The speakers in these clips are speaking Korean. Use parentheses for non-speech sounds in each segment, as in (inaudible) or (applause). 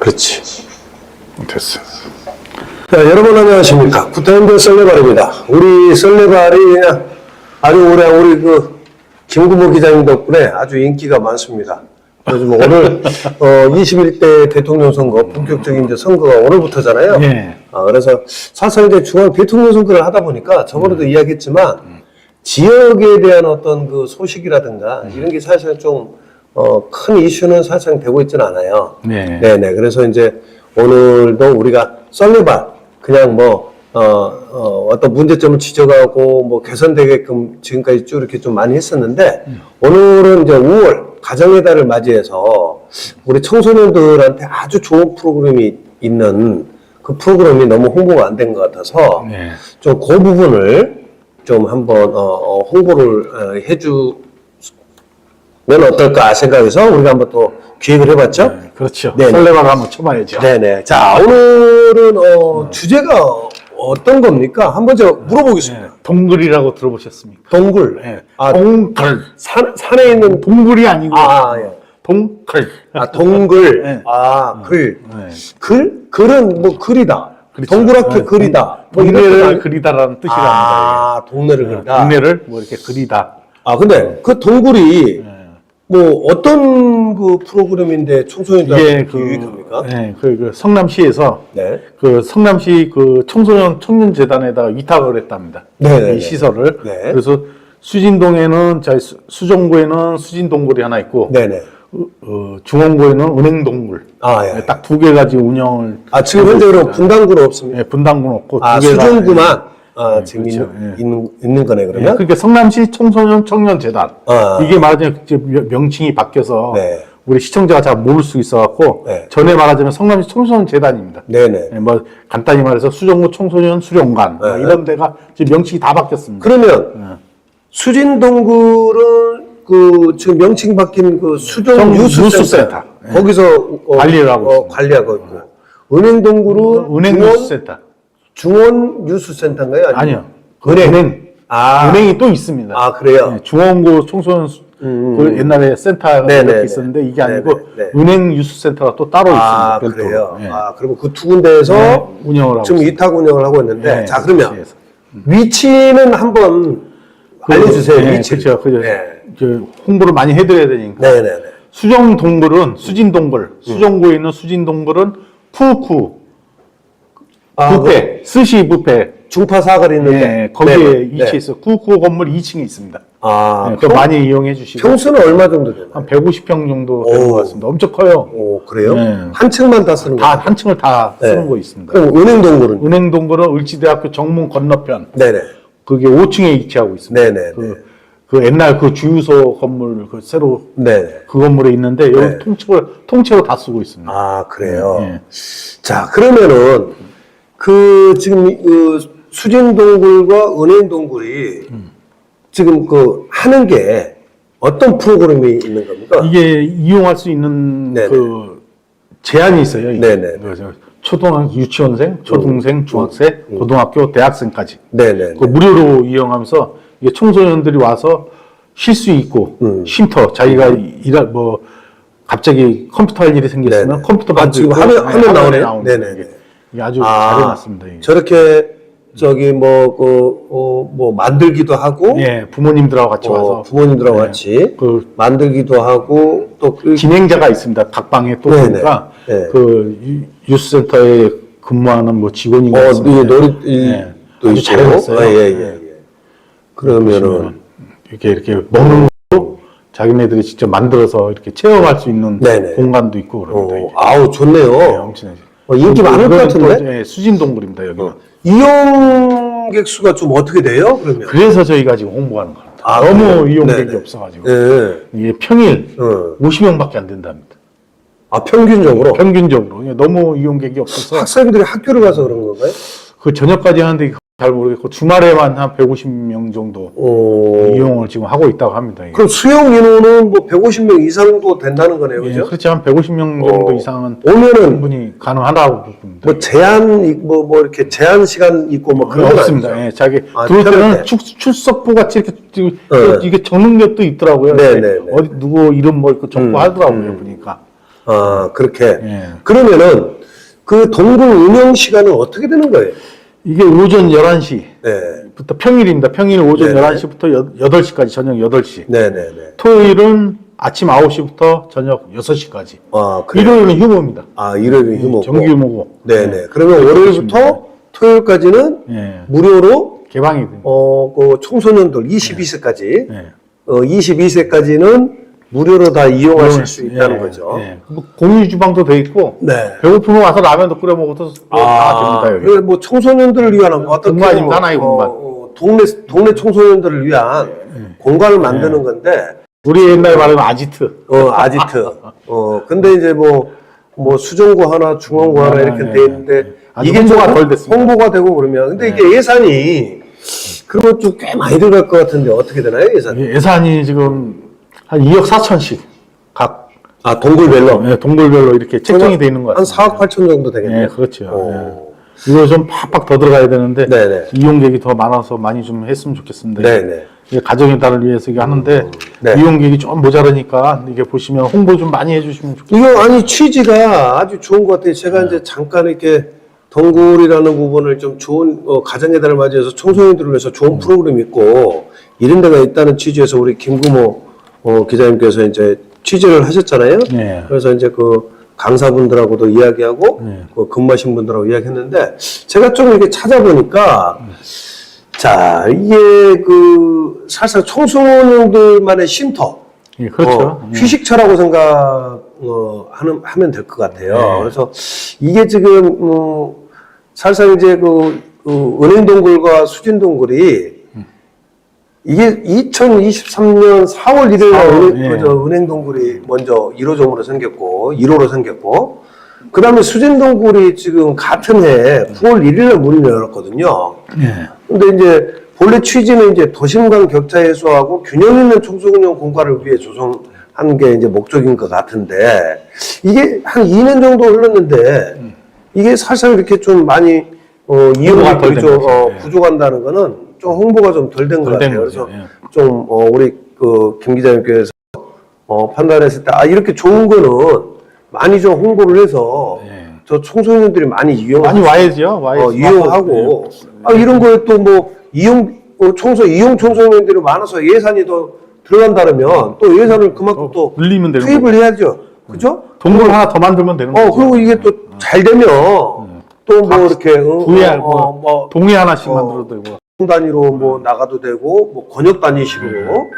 그렇지. 됐어. 자, 여러분 안녕하십니까. 구타임대 썰레발입니다. 우리 썰레발이 그냥 아주 오래 우리 그 김구모 기자님 덕분에 아주 인기가 많습니다. 요즘 오늘 어, 21대 대통령 선거 본격적인 이제 선거가 오늘부터잖아요. 예. 아, 그래서 사실 이제 중앙 대통령 선거를 하다 보니까 저번에도 이야기했지만 지역에 대한 어떤 그 소식이라든가 이런 게 사실 좀 어, 큰 이슈는 사실 되고 있지는 않아요. 네. 네네. 그래서 이제 오늘도 우리가 썰레발 그냥 뭐 어, 어, 어떤 문제점을 지적하고 뭐 개선되게끔 지금까지 쭉 이렇게 좀 많이 했었는데 오늘은 이제 5월 가정의 달을 맞이해서 우리 청소년들한테 아주 좋은 프로그램이 있는 그 프로그램이 너무 홍보가 안 된 것 같아서 네. 좀그 부분을 좀 한번 어, 어, 홍보를 어, 해주 면 어떨까 생각해서 우리가 한번 또 기획을 해봤죠. 네, 그렇죠. 네네. 설레발 한번 쳐봐야죠. 네네. 자, 오늘은, 어, 주제가 어떤 겁니까? 한번 저 물어보겠습니다. 네, 동굴이라고 들어보셨습니까? 동굴. 네. 아, 동글. 산, 산에 있는, 동굴이 아니고 아, 예. 동글. 아, 동글. (laughs) 네. 아, 글. 네. 글? 글은 뭐 글이다. 그렇죠. 동그랗게 네, 그리다. 뭐 이런 동네를 그리다라는 뜻이랍니다. 아, 동네를 네, 그리다. 동네를 뭐 이렇게 그리다. 아, 근데 그 동굴이 네. 뭐 어떤 그 프로그램인데 청소년들한테 이게 그, 유익합니까? 네, 그, 그 성남시에서 네. 그 성남시 그 청소년 청년재단에다가 위탁을 했답니다. 네네네. 이 시설을. 네. 그래서 수진동에는 자 수- 수정구에는 수진동굴이 하나 있고 네네. 어, 어, 중원구에는 은행동굴. 아, 예. 딱 두 개 가지 운영을. 아, 지금 현재 그럼 분당구는 없습니까? 예, 분당군 없고 아, 두 개가- 수중구만 아, 네, 지금 그렇죠. 있는, 예. 있는, 있는 거네, 예, 그러면? 그러니까 성남시 청소년 청년재단 아. 이게 말하자면 명- 명칭이 바뀌어서 네. 우리 시청자가 잘 모를 수 있어갖고 네. 전에 말하자면 성남시 청소년 재단입니다. 네네. 예, 뭐 간단히 말해서 수정구 청소년 수련관 뭐 네. 이런 데가 지금 명칭이 다 바뀌었습니다. 그러면 네. 수진동굴은 그 지금 명칭 바뀐 그 수정 정- 유수센터, 유수센터. 네. 거기서 어, 관리를 하고 어, 있습니다. 관리하고 있고 은행동굴은 은행 뉴스센터 중원 유수센터인가요? 아니면? 아니요. 은행. 은행 아, 은행이 또 있습니다. 아 그래요? 예, 중원구 청소년 수- 그 옛날에 센터가 네 네 네. 이렇게 있었는데 이게 아니고 네네. 은행 유스센터가 또 따로 아 있습니다. 별도로. 그래요? 예. 아 그러면 그두 군데에서 네, 운영을 하고 지금 있습니다. 위탁 운영을 하고 있는데 네, 자 그러면 위치에서. 위치는 한번 알려주세요. 네, 위치. 그렇죠. 그죠. 네. 그 홍보를 많이 해드려야 되니까. 네네네. 수정 동굴은 수진 동굴, 수정구에 있는 수진 동굴은 푸쿠 아, 뷔페, 스시 뷔페. 중파 사거리 있는데 네, 거기에 네네. 위치해서 쿠쿠 건물 2층에 있습니다. 아 네, 그 평, 많이 이용해 주시고 평수는 얼마 정도 되나요? 한 150평 정도 되는 오. 것 같습니다. 엄청 커요. 오 그래요? 네. 한 층만 다 쓰는 다 거예요? 한 층을 다 네. 쓰는 거 있습니다. 그럼 은행 동굴은? 은행 동굴은 을지대학교 정문 건너편 네네. 그게 5층에 위치하고 있습니다. 네네. 그, 그 옛날 그 주유소 건물 그 새로 네네. 그 건물에 있는데 여기 네. 통째로 통째로 다 쓰고 있습니다. 아 그래요. 네. 자 그러면은 그 지금 그 수진 동굴과 은행 동굴이 음. 지금 그 하는 게 어떤 프로그램이 있는 겁니까? 이게 이용할 수 있는 네네. 그 제한이 있어요. 이게. 네네. 그래서 초등학 유치원생, 초등생, 중학생, 음. 고등학교, 대학생까지 네네. 그 무료로 이용하면서 이게 청소년들이 와서 쉴 수 있고 음. 쉼터 자기가 일할 뭐 갑자기 컴퓨터 할 일이 생겼으면 네네. 컴퓨터 아, 지금 화면- 네, 화면 나오네요? 네네네. 이게. 이게 아주 아, 잘 해놨습니다. 이게. 저렇게 저기 뭐그 어, 뭐 만들기도 하고 예, 부모님들하고 같이 어, 와서 부모님들하고 네. 같이 그 만들기도 하고 또 그, 진행자가 있습니다. 각 방에 또 네네. 보니까 네. 그 유- 유스센터에 근무하는 뭐 직원인 것 어, 이 같습니다. 놀이 네. 또 아주. 잘해놨어요. 아, 예, 예, 네. 예. 그러면은 이렇게 이렇게 먹는 것도 자기네들이 직접 만들어서 이렇게 체험할 수 있는 네네. 공간도 있고 이게. 아우 좋네요. 네, 엄청나죠. 어, 인기 많을 것 같은데? 이제 수진 동굴입니다 여기 는. 이용객 수가 좀 어떻게 돼요? 그러면? 그래서 저희가 지금 홍보하는 겁니다. 아, 너무 그래요? 이용객이 네네. 없어가지고 네. 이게 평일 어. 50명밖에 안 된답니다. 아 평균적으로 평균적으로 이게 너무 이용객이 없어서 학생들이 학교를 가서 그런 건가요? 그 저녁까지 하는데 잘 모르겠고 주말에만 한 150명 정도 어. 이용을 지금 하고 있다고 합니다. 이게. 그럼 수용 인원은 뭐 150명 이상도 된다는 거네요, 예, 그죠? 그렇지 한 150명 정도 어. 이상은 오면은 충분히 가능하다고 봅니다. 뭐 제한 뭐, 뭐 이렇게 제한 시간 있고 뭐 그런 건 없습니다. 아니죠? 예, 자기 아, 들어올 때는. 출, 출석부 같이 이렇게 지금 네. 이게 적는 것도 있더라고요. 네, 이렇게 네, 네. 어디 누구 이름 뭐 이렇게 적고 음, 하더라고요 음. 보니까. 아, 그렇게. 예. 그러면은 그 동굴 운영 시간은 어떻게 되는 거예요? 이게 오전 11시. 네. 부터 평일입니다. 평일 오전 네네. 11시부터 8시까지 저녁 8시. 네네네. 토요일은 아침 9시부터 저녁 6시까지. 아, 그래요? 일요일은 휴무입니다. 아, 일요일은 휴무고. 정규 휴무고. 네네. 그러면 월요일부터 토요일까지는 예. 무료로 개방이 됩니다. 어, 그 청소년들 22세까지 예. 어, 22세까지는 무료로 다 이용하실 수 있다는 예, 거죠. 예. 뭐 공유 주방도 돼 있고 네. 배고프면 와서 라면도 끓여 먹어도 다 됩니다 여기. 그래, 뭐 청소년들을 위한 뭐 어떻게 공간입니다, 뭐, 하나의 공간. 어, 동네 동네 청소년들을 위한 공간을 만드는 건데 우리 옛날 말하면 아지트. 어 아지트. 어 근데 이제 뭐 뭐 수정구 하나, 중원구 하나 아, 이렇게 예, 돼 있는데 아직 이게 홍보가 좀 덜 됐습니다. 네. 홍보가 되고 그러면 근데 이게 예산이 그런 것도 꽤 많이 들어갈 것 같은데 어떻게 되나요 예산? 예, 예산이 지금 한 2억 4천씩 각 아 동굴별로 예, 동굴별로 이렇게 책정이 돼 있는 것 한 같아요. 4억 8천 정도 되겠네요. 예, 그렇죠. 오. 예. 이거 좀 팍팍 더 들어가야 되는데 네네. 이용객이 더 많아서 많이 좀 했으면 좋겠습니다. 네네. 이게 가정의 달을 위해서 이게 하는데 네. 이용객이 좀 모자라니까 이게 보시면 홍보 좀 많이 해주시면 좋겠습니다. 이거 아니 취지가 아주 좋은 것 같아요. 제가 이제 잠깐 이렇게 덩굴이라는 부분을 좀 좋은 어, 가정의 달을 맞이해서 청소년들을 위해서 좋은 프로그램이 있고 이런 데가 있다는 취지에서 우리 김구모 어, 기자님께서 이제 취재를 하셨잖아요. 네. 그래서 이제 그 강사분들하고도 이야기하고 네. 그 근무하신 분들하고 이야기했는데 제가 좀 이렇게 찾아보니까 자 이게 그 사실상 청소년들만의 쉼터 예, 그렇죠. 어, 휴식처라고 생각 어, 하는 하면 될 것 같아요. 네. 그래서 이게 지금 어, 사실상 이제 그, 그 은행 동굴과 수진 동굴이 이게 2023년 4월 1일 날 4월, 은행, 예. 그저 은행 동굴이 먼저 1호점으로 생겼고 1호로 생겼고 그 다음에 수진 동굴이 지금 같은 해 9월 1일 날 문을 열었거든요. 예. 근데 이제 본래 취지는 이제 도심 간 격차 해소하고 균형 있는 청소년 공간을 위해 조성한 게 이제 목적인 것 같은데 이게 한 2년 정도 흘렀는데 이게 사실 이렇게 좀 많이 어, 좀 거죠. 어, 예. 부족한다는 거는 좀 홍보가 좀 덜 된 것 같아요. 그래서 예. 좀 어, 우리 그김 기자님께서 어, 판단했을 때 아 이렇게 좋은 거는 많이 좀 홍보를 해서 예. 저 청소년들이 많이 이용 많이 와야죠. 와야지. 어, 이용하고 아, 이런 거에 또 뭐 이용 어, 청소 이용 청소년들이 많아서 예산이 더 들어간다면 또 예산을 그만큼 어, 또 늘리면 되는 투입을 해야죠. 그죠? 동굴 하나 더 만들면 되는 어 거죠. 그리고 이게 또 잘 되면 또 뭐 이렇게 어, 어, 뭐, 어, 뭐 동해 하나씩 어. 만들어도 되고. 단위로 뭐 나가도 되고 뭐 권역 단위식으로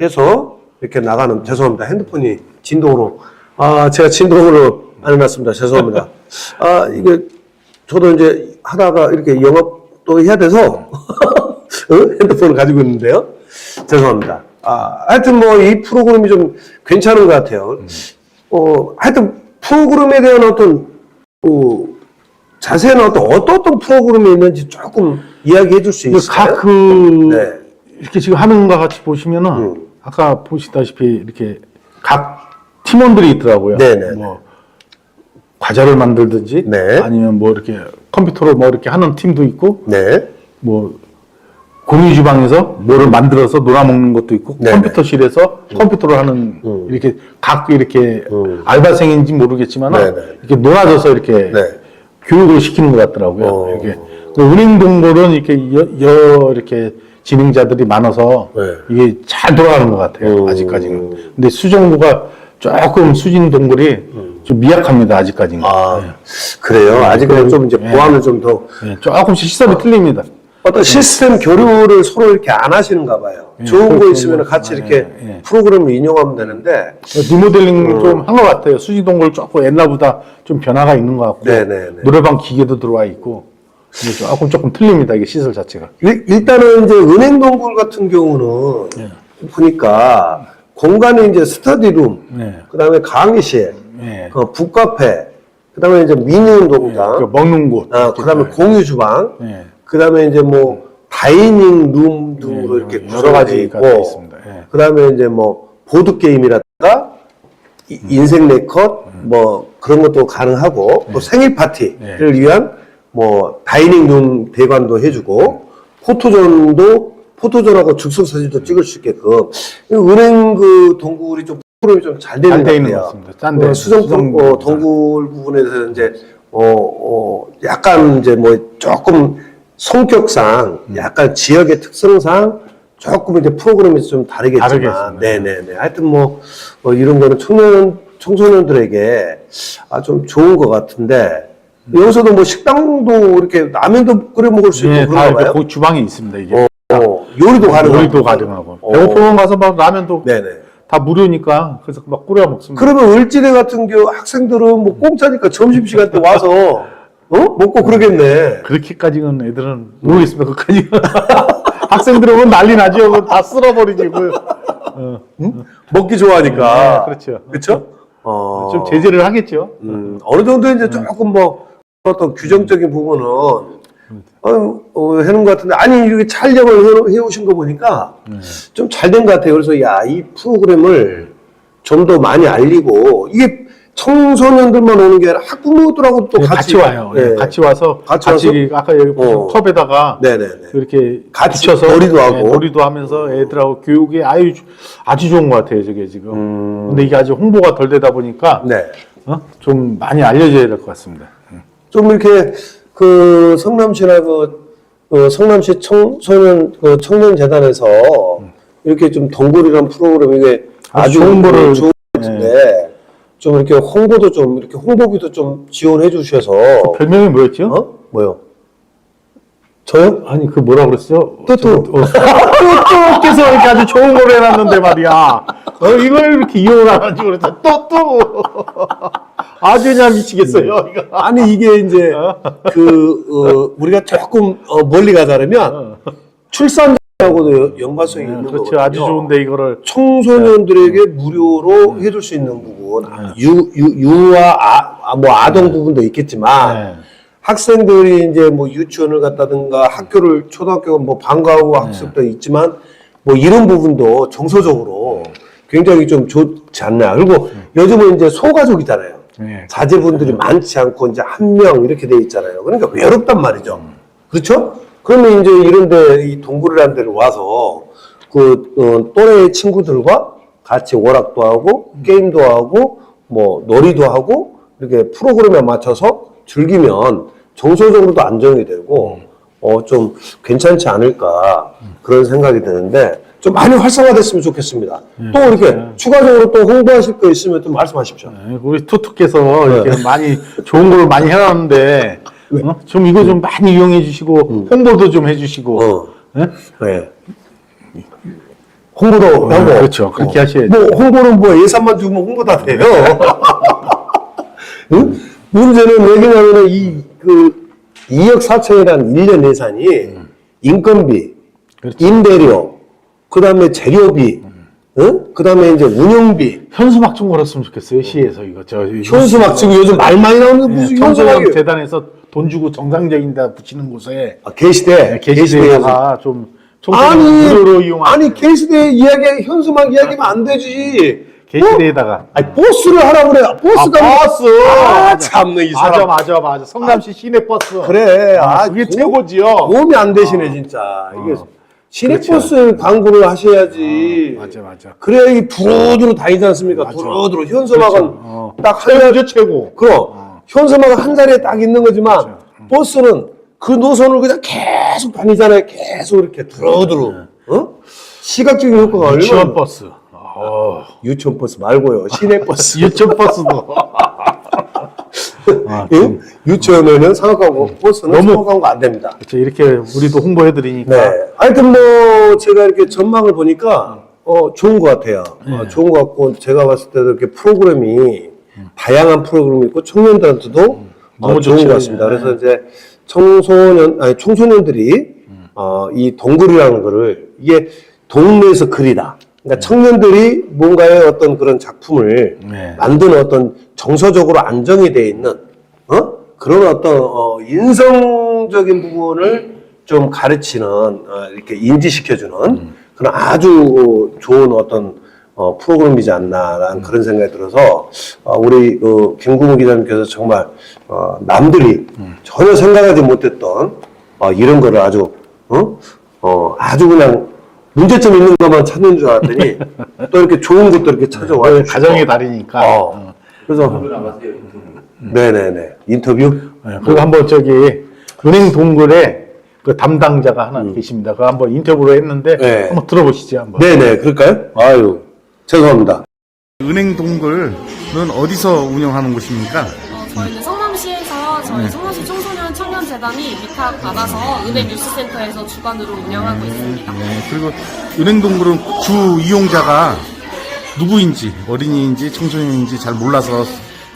해서 이렇게 나가는 죄송합니다. 핸드폰이 진동으로. 아 제가 진동으로 안 해놨습니다. 죄송합니다. (laughs) 아 이게 저도 이제 하다가 이렇게 영업도 해야 돼서 (laughs) 어? 핸드폰을 가지고 있는데요. 죄송합니다. 아 하여튼 뭐 이 프로그램이 좀 괜찮은 것 같아요. 어 하여튼 프로그램에 대한 어떤 어, 자세한 어떤 어떤 프로그램이 있는지 조금 이야기해 줄 수 있을까요? 각그 네. 이렇게 지금 하는 것 같이 보시면은 음. 아까 보시다시피 이렇게 각 팀원들이 있더라고요. 네네. 뭐 과자를 만들든지 네. 아니면 뭐 이렇게 컴퓨터로 뭐 이렇게 하는 팀도 있고 네. 뭐 공유 주방에서 뭐를 만들어서 놀아 먹는 것도 있고 네네. 컴퓨터실에서 컴퓨터를 하는 음. 이렇게 각 이렇게 음. 알바생인지 모르겠지만. 이렇게 놀아줘서 이렇게 네. 교육을 시키는 것 같더라고요. 어. 이렇게 그 은행 동굴은 이렇게 여, 여 이렇게 진행자들이 많아서 네. 이게 잘 돌아가는 것 같아요. 음. 아직까지는. 근데 수정구가 조금 수진 동굴이 좀 미약합니다. 아직까지는. 아 그래요. 아직은 좀 이제 네. 보완을 좀 더 네, 조금씩 시설이 틀립니다. 어떤 시스템 교류를 서로 이렇게 안 하시는가 봐요. 좋은 거 그렇죠. 있으면 같이 아, 이렇게 예, 예. 프로그램을 인용하면 되는데 리모델링 음. 좀한 것 같아요. 수지 동굴 조금 옛날보다 좀 변화가 있는 것 같고 네네네. 노래방 기계도 들어와 있고 근데 조금 조금 틀립니다. 이게 시설 자체가. 일, 일단은 이제 은행 동굴 같은 경우는 네. 보니까 공간이 이제 스터디룸, 네. 그 다음에 강의실, 네. 어, 북카페, 그 다음에 이제 미니 운동장, 그 먹는 곳. 아, 그다음에 공유 주방, 네. 그다음에 이제 뭐 다이닝 룸 등으로 네, 이렇게 여러 가지가 있고. 예. 그다음에 이제 뭐 보드 게임이라든가 이- 인생 네컷 뭐 그런 것도 가능하고 또 생일 파티를 위한 뭐 다이닝 룸 대관도 해주고 포토존도 포토존하고 즉석 사진도 찍을 수 있게끔 이 은행 그 동굴이 좀 프로그램이 좀 잘 되는 잘것 같아요. 것 같습니다. 짠. 어, 수정 수정 어, 동굴 부분에서 이제 어, 어 약간 이제 뭐 조금 성격상 음. 약간 지역의 특성상 조금 이제 프로그램이 좀 다르겠지만 다르겠습니다. 네네네 하여튼 뭐 어, 이런 거는 청년 청소년들에게 아 좀 좋은 것 같은데 여기서도 뭐 식당도 이렇게 라면도 끓여 먹을 수 있고 예, 다 그런가 이렇게 봐요. 그 주방이 있습니다. 이게 어, 요리도 가능하고 요리도 가능하고 어. 배고프면 가서 막 라면도 네네. 다 무료니까 그래서 막 끓여 먹습니다. 그러면 을지대 같은 경우 학생들은 뭐 공짜니까 점심시간 때 와서 어? 먹고 그러겠네. 그렇게까지는 애들은 모르겠습니다. 그까지 (laughs) 학생들은 보면 난리 나죠. 그거 다 쓸어버리지. 그, 어, 먹기 좋아하니까. 네, 그렇죠. 그렇죠? 어. 좀 제재를 하겠죠. 음, 어느 정도 이제 조금 뭐 어떤 규정적인 부분은 어, 어, 해놓은 것 같은데 아니 이렇게 촬영을 해, 해오신 거 보니까 좀잘 된 것 같아요. 그래서 야 이 프로그램을 좀 더 많이 알리고 이게 청소년들만 오는 게 아니라 학부모들하고 또 네, 같이, 같이, 와요. 네. 예, 같이 와서 같이 같이, 와서? 아까 여기 어. 컵에다가 네네네. 이렇게 같이 붙여서 놀이도 하고. 예, 놀이도 하면서 애들하고 교육이 아주 아주 좋은 것 같아요. 저게 지금. 음. 근데 이게 아직 홍보가 덜 되다 보니까 네. 어? 좀 많이 알려져야 될 것 같습니다. 음. 좀 이렇게 그 성남시나 그, 그 성남시 청소년 그 청년 재단에서 이렇게 좀 동굴이란 프로그램 이게 아주 아주 좋은 좀 이렇게 홍보도 좀 이렇게 홍보비도 좀 지원해 주셔서 별명이 뭐였죠? 어 뭐요? 저요? 아니 그 뭐라 그랬어요? 뚜뚜. 또또께서 이렇게 아주 좋은 걸 해놨는데 말이야. 어, 이걸 이렇게 이용을 안 하지 그랬죠. 또또 아주 그냥 미치겠어요. 이거. 아니 이게 이제 그 어, 우리가 조금 어, 멀리 가자면 출산 하고도 연관성이 있는 그렇죠. 거거든요. 아주 좋은데 이거를 청소년들에게 무료로 해줄 수 있는 부분, 유, 유, 유아, 아, 아, 뭐 아동 부분도 있겠지만, 네. 학생들이 이제 뭐 유치원을 갔다든가 학교를, 초등학교 뭐 방과후 학습도 있지만, 뭐 이런 부분도 정서적으로 굉장히 좀 좋지 않나. 그리고 요즘은 이제 소가족이잖아요. 네. 자제분들이 많지 않고 이제 한 명 이렇게 돼 있잖아요. 그러니까 외롭단 말이죠. 그렇죠? 그러면 이제 이런데 이 동굴이라는 데를 와서 그 어, 또래 친구들과 같이 오락도 하고 게임도 하고 뭐 놀이도 하고 이렇게 프로그램에 맞춰서 즐기면 정서적으로도 안정이 되고 어 좀 괜찮지 않을까 그런 생각이 드는데 좀 많이 활성화됐으면 좋겠습니다. 또 이렇게 추가적으로 또 홍보하실 거 있으면 좀 말씀하십시오. 네, 우리 투투께서 이렇게 많이 좋은 걸 많이 해놨는데 어? 좀 이거 좀 많이 이용해 주시고 홍보도 좀 해주시고 어. 네? 네. 홍보도 하고. 그렇죠. 그렇게 하셔야죠. 뭐, 홍보는 뭐 예산만 주면 홍보 다 돼요. 응? (laughs) 문제는 왜냐하면 이, 그, 2억 4천이라는 1년 예산이 인건비, 그렇죠. 임대료, 그 다음에 재료비, 응? 그 다음에 이제 운영비, 현수막 좀 걸었으면 좋겠어요 시에서 이거 저 현수막 지금 요즘 말 많이 나오는데 무슨 청소년 현수막이 재단에서 돈 주고 정상적인 데 붙이는 곳에 아, 게시대, 게시대에다가 좀 청소년 아니, 무료로 이용하는 아니 게시대 이야기 현수막 이야기면 안 되지. 게시대에다가 아니 버스를 하라 그래. 버스가 아, 버스! 아, 참네 이 맞아 사람. 맞아 맞아 성남시 시내 버스 그래. 아, 아, 그게 도- 최고지요 도움이 안 되시네 진짜. 이게 시내버스 광고를 하셔야지. 맞아 맞아 그래야 이 두루두루 다니지 않습니까? 맞아. 두루두루 현수막은 그렇죠. 어. 딱 한 자리 최고 그럼 현수막은 한 자리에 딱 있는 거지만 버스는 그 노선을 그냥 계속 다니잖아요. 계속 이렇게 두루두루. 어? 시각적인 효과가 얼마나 유치원 버스 어. 유치원 버스 말고요. 시내 버스. (laughs) 유치원 버스도 아, 예? 유치원에는 상업광고, 버스는 너무- 상업광고 안 됩니다. 그렇죠. 이렇게 우리도 홍보해드리니까 네. 하여튼 뭐, 제가 이렇게 전망을 보니까, 어, 좋은 것 같아요. 어, 네. 좋은 것 같고, 제가 봤을 때도 이렇게 프로그램이, 다양한 프로그램이 있고, 청년들한테도 어, 음. 너무 좋은 좋죠. 것 같습니다. 네. 그래서 이제 청소년, 아니, 청소년들이, 음. 어, 이 동굴이라는 거를, 이게 동네에서 그리다. 음. 그러니까 청년들이 뭔가의 어떤 그런 작품을 네. 만드는 어떤 정서적으로 안정이 돼 있는 어? 그런 어떤 어, 인성적인 부분을 좀 가르치는 어, 이렇게 인지시켜주는 그런 아주 좋은 어떤 어, 프로그램이지 않나라는 그런 생각이 들어서 어, 우리 그 김구무 기자님께서 정말 어, 남들이 전혀 생각하지 못했던 어, 이런 거를 아주 어? 어, 아주 그냥 문제점 있는 것만 찾는 줄 알았더니 (laughs) 또 이렇게 좋은 것도 이렇게 찾아와. 네, 가정의 달이니까. 어. 어. 그래서 네네네 인터뷰. 네, 그리고 한번 저기 은행 동굴에 그 담당자가 하나 계십니다. 그 한번 인터뷰를 했는데 음. 네. 한번 들어보시죠. 한번. 네네 그럴까요? 아유 죄송합니다. 은행 동굴은 어디서 운영하는 곳입니까? 어, 저희는 성남시에서 저희 성남시 청소년 청년 재단이 위탁 받아서 은행 뉴스센터에서 주관으로 운영하고 있습니다. 네, 그리고 은행 동굴은 주 이용자가 누구인지 어린이인지 청소년인지 잘 몰라서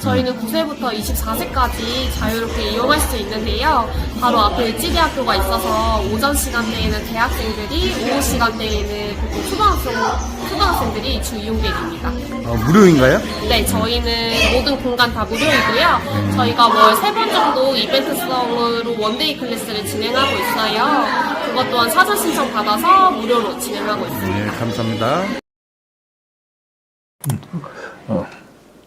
저희는 9세부터 24세까지 자유롭게 이용할 수 있는데요. 바로 앞에 찌개학교가 있어서 오전 시간대에는 대학생들이, 오후 시간대에는 보통 초등학생, 초등학생들이 주 이용객입니다. 어, 무료인가요? 네, 저희는 모든 공간 다 무료이고요. 저희가 월세번 정도 이벤트성으로 원데이 클래스를 진행하고 있어요. 그것 또한 사전 신청 받아서 무료로 진행하고 있습니다. 네, 감사합니다.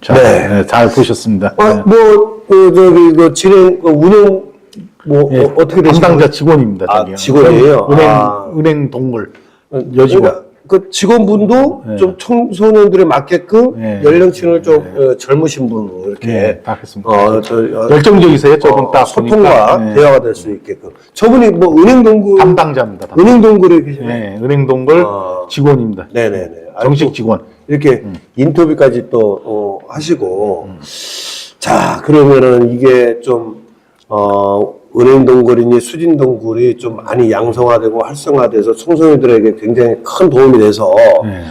자, 네. 네, 잘 보셨습니다. 아, 네. 뭐, 그, 저기, 그, 진행, 그 운영, 뭐, 예, 어, 어떻게 되시나요? 담당자 직원입니다. 아, 저기요. 직원이에요? 은행 아. 은행 동굴 여직원. 그 직원분도 네. 좀 청소년들에 맞게끔 네. 연령층을 좀 어, 젊으신 분으로 이렇게 네, 다 했습니다. 어, 저, 어, 열정적이세요. 저분 어, 딱 소통과 보니까. 네. 대화가 될 수 있게끔. 저분이 뭐 은행 동굴, 담당자입니다. 담당. 은행 동굴에 계시네. 네, 은행 동굴 아. 직원입니다. 네네네. 정식 직원. 이렇게 인터뷰까지 또 어, 하시고 자 그러면은 이게 좀 어, 은행 동굴이니 수진 동굴이 좀 많이 양성화되고 활성화돼서 청소년들에게 굉장히 큰 도움이 돼서 네.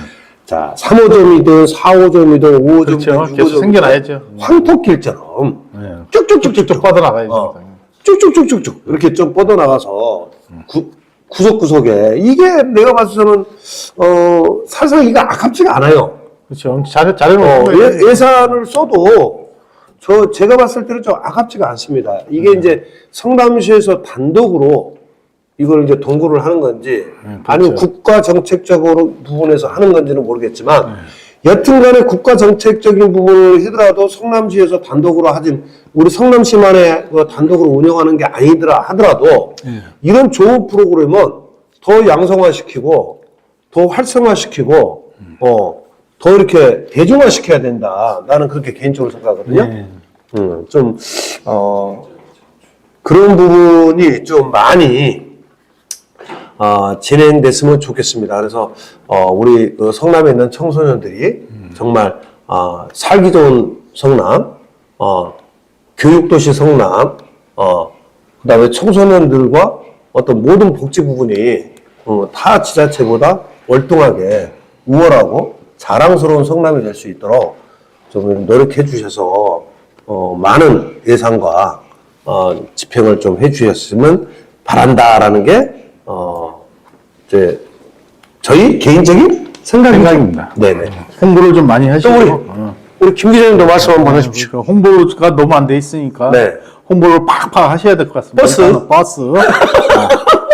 자 3호점이든 4호점이든 5호점이든 그렇죠. 계속 생겨나야죠. 황토길처럼 네. 쭉쭉쭉쭉쭉 뻗어나가야죠. 어. 쭉쭉쭉쭉쭉 이렇게 좀 뻗어나가서 구, 구석구석에 이게 내가 봤을 때는 어 사실상 이거 아깝지가 않아요. 그렇죠. 잘 잘해 어. 예, 예산을 써도 저 제가 봤을 때는 좀 아깝지가 않습니다. 이게 음. 이제 성남시에서 단독으로 이걸 이제 동굴을 하는 건지 아니면 그렇죠. 국가 정책적으로 부분에서 하는 건지는 모르겠지만 네. 여튼간에 국가 정책적인 부분을 하더라도 성남시에서 단독으로 하진 우리 성남시만의 그 단독으로 운영하는 게 아니더라 하더라도 네. 이런 좋은 프로그램은 더 양성화시키고 더 활성화시키고 어더 이렇게 대중화시켜야 된다. 나는 그렇게 개인적으로 생각하거든요. 네. 음, 좀, 어, 그런 부분이 좀 많이, 어, 진행됐으면 좋겠습니다. 그래서, 어, 우리 그 성남에 있는 청소년들이 정말, 어, 살기 좋은 성남, 어, 교육도시 성남, 어, 그 다음에 청소년들과 어떤 모든 복지 부분이, 어, 타 지자체보다 월등하게 우월하고 자랑스러운 성남이 될 수 있도록 좀 노력해 주셔서 어, 많은 예산과 어, 집행을 좀 해주셨으면 바란다라는 게 어, 이제 저희 개인적인 생각입니다. 생각입니다. 네네. 홍보를 좀 많이 또 하시고. 우리 어. 우리 김 기자님도 말씀 한번 하십시오. 그러니까 홍보가 너무 안 돼 있으니까 네. 홍보를 팍팍 하셔야 될 것 같습니다. 버스? 버스. 어,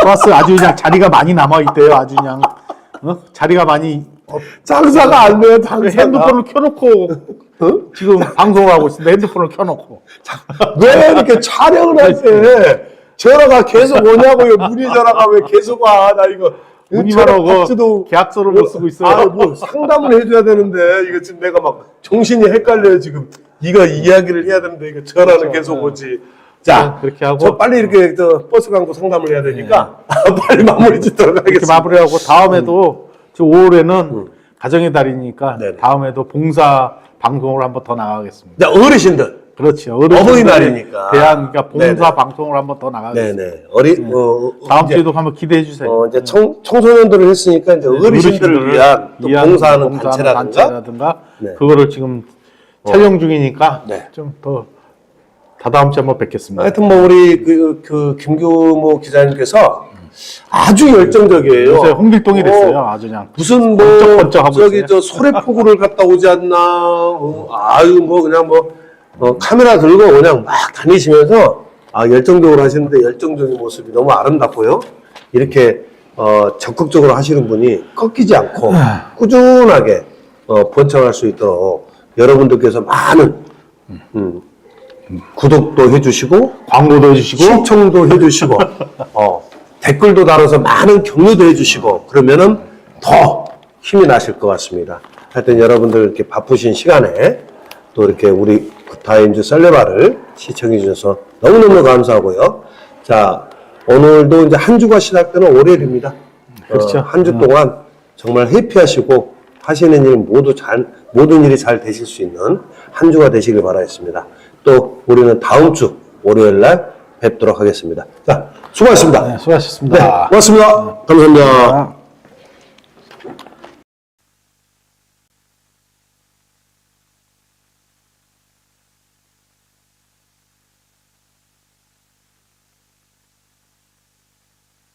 버스 아주 그냥 자리가 많이 남아 있대요. 아주 그냥 어? 자리가 많이 어, 장사가 안 돼요. 그 장사가. 핸드폰을 켜놓고 어? 지금 방송을 하고 있습니다. 핸드폰을 켜놓고. 왜 이렇게 촬영을 할 때 전화가 계속 오냐고요. 문의 전화가 왜 계속 와? 나 이거 문의만 전화 하고 박스도 계약서를 못 쓰고 있어요. 아, 뭐 상담을 해줘야 되는데 이거 지금 내가 막 정신이 헷갈려요. 지금 이거 이야기를 해야 되는데 이거 전화는 계속 오지. 자, 네, 그렇게 하고. 저 빨리 이렇게 저 버스 광고 상담을 해야 되니까 (laughs) 빨리 마무리 짓도록 이렇게 하겠습니다. 마무리하고 다음에도 저 5월에는 가정의 달이니까 음. 네네. 다음에도 봉사 방송을 한번 더 나가겠습니다. 자, 어르신들. 그렇죠. 어버이날이니까. 대한 그러니까 봉사 네네. 방송을 한번 더 나가겠습니다. 네네. 어리 어, 다음 이제, 주에도 한번 기대해 주세요. 어, 이제 청, 청소년들을 했으니까 이제 어르신들을 위한 또 봉사하는 단체라든가 단체라든가 네. 그거를 지금 촬영 중이니까 네. 좀더 다다음 주에 한번 뵙겠습니다. 하여튼 뭐 우리 그, 그 김규모 기자님께서 아주 열정적이에요. 요새 홍길동이 됐어요. 어, 아주 그냥 무슨 뭐 번쩍번쩍하고 저기 있어요. 저 소래포구를 갔다 오지 않나. 어, 아유 뭐 그냥 뭐 어, 카메라 들고 그냥 막 다니시면서 아 열정적으로 하시는데 열정적인 모습이 너무 아름답고요. 이렇게 어, 적극적으로 하시는 분이 꺾이지 않고 꾸준하게 어, 번창할 수 있도록 여러분들께서 많은 음, 구독도 해주시고 광고도 해주시고 신청도 해주시고 (laughs) 어, 댓글도 달아서 많은 격려도 해주시고 그러면은 더 힘이 나실 것 같습니다. 하여튼 여러분들 이렇게 바쁘신 시간에 또 이렇게 우리 다인주 썰레바를 시청해 주셔서 너무너무 감사하고요. 자, 오늘도 이제 한 주가 시작되는 월요일입니다. 그렇죠. 한주 동안 정말 해피하시고 하시는 일 모두 잘, 모든 일이 잘 되실 수 있는 한 주가 되시길 바라겠습니다. 또 우리는 다음 주 월요일 날 뵙도록 하겠습니다. 자, 수고하셨습니다. 네, 수고하셨습니다. 네, 고맙습니다. 감사합니다.